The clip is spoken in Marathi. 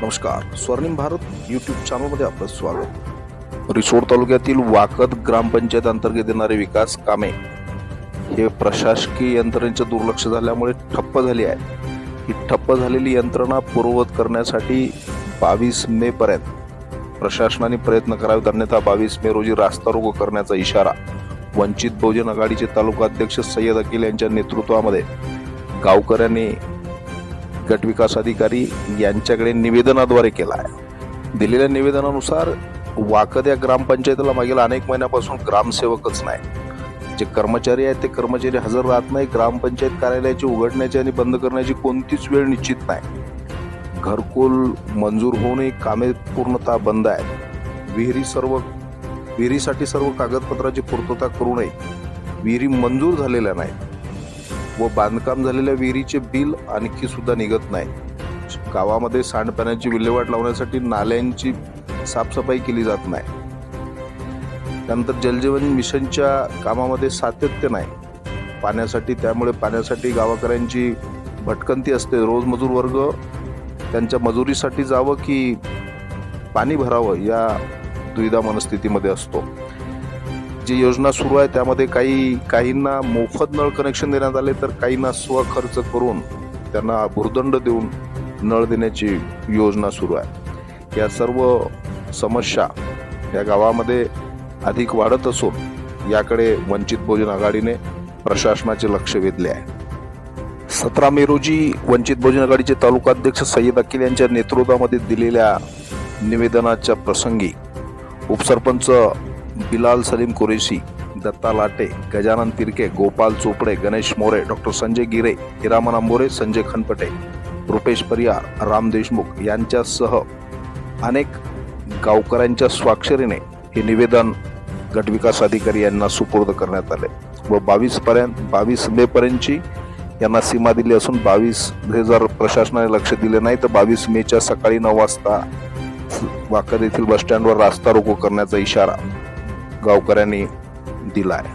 नमस्कार. स्वर्णिम भारत यूट्यूब चॅनलमध्ये आपलं स्वागत. रिसोड तालुक्यातील वाकद ग्रामपंचायत अंतर्गत येणारे विकास कामे हे प्रशासकीय यंत्रणेचे दुर्लक्ष झाल्यामुळे ठप्प झाली आहे. ही ठप्प झालेली यंत्रणा पूर्ववत करण्यासाठी बावीस मे पर्यंत प्रशासनाने प्रयत्न करावेत अन्यथा बावीस मे रोजी रास्ता रोको करण्याचा इशारा वंचित बहुजन आघाडीचे तालुका अध्यक्ष सय्यद अकील यांच्या नेतृत्वामध्ये गावकऱ्यांनी गटविकास अधिकारी यांच्याकडे निवेदनाद्वारे केला आहे. दिलेल्या निवेदनानुसार वाकद या ग्रामपंचायतीला मागील अनेक महिन्यापासून ग्रामसेवकच नाही. जे कर्मचारी आहेत ते कर्मचारी हजर राहत नाही ग्रामपंचायत कार्यालयाची उघडण्याची आणि बंद करण्याची कोणतीच वेळ निश्चित नाही. घरकुल मंजूर होऊनही कामे पूर्णतः बंद आहेत. विहिरी सर्व विहिरीसाठी सर्व कागदपत्राची पूर्तता करूनही विहिरी मंजूर झालेल्या नाहीत. व बांधकाम झालेल्या विहिरीचे बिल आणखी सुद्धा निघत नाही. गावामध्ये सांडपाण्याची विल्हेवाट लावण्यासाठी नाल्यांची साफसफाई केली जात नाही. त्यानंतर जलजीवन मिशनच्या कामामध्ये सातत्य नाही. पाण्यासाठी त्यामुळे पाण्यासाठी गावकऱ्यांची भटकंती असते. रोज मजूर वर्ग त्यांच्या मजुरीसाठी जावं की पाणी भरावं या दुविधा मनस्थितीमध्ये असतो. जी योजना सुरू आहे त्यामध्ये काही काहींना मोफत नळ कनेक्शन देण्यात आले तर काहींना स्वखर्च करून त्यांना भूर्दंड देऊन नळ देण्याची योजना सुरू आहे. या सर्व समस्या या गावामध्ये अधिक वाढत असून याकडे वंचित बहुजन आघाडीने प्रशासनाचे लक्ष वेधले आहे. सतरा मे रोजी वंचित बहुजन आघाडीचे तालुकाध्यक्ष सय्यद अकील यांच्या नेतृत्वामध्ये दिलेल्या निवेदनाच्या प्रसंगी उपसरपंच बिलाल सलीम कुरेशी दत्ता लाटे गजानन तिरके गोपाल चोपडे गणेश मोरे डॉक्टर संजय गिरे हिरामन आंबोरे संजय खनपटे रुपेश परियार राम देशमुख यांच्यासह अनेक गावकऱ्यांच्या स्वाक्षरीने हे निवेदन गटविकास अधिकारी यांना सुपूर्द करण्यात आले. व बावीस पर्यंत बावीस मे पर्यंतची यांना सीमा दिली असून बावीस हे जर प्रशासनाने लक्ष दिले नाही तर बावीस मेच्या सकाळी नऊ वाजता वाकद येथील बस स्टँडवर रास्ता रोको करण्याचा इशारा गावकऱ्यांनी दिला आहे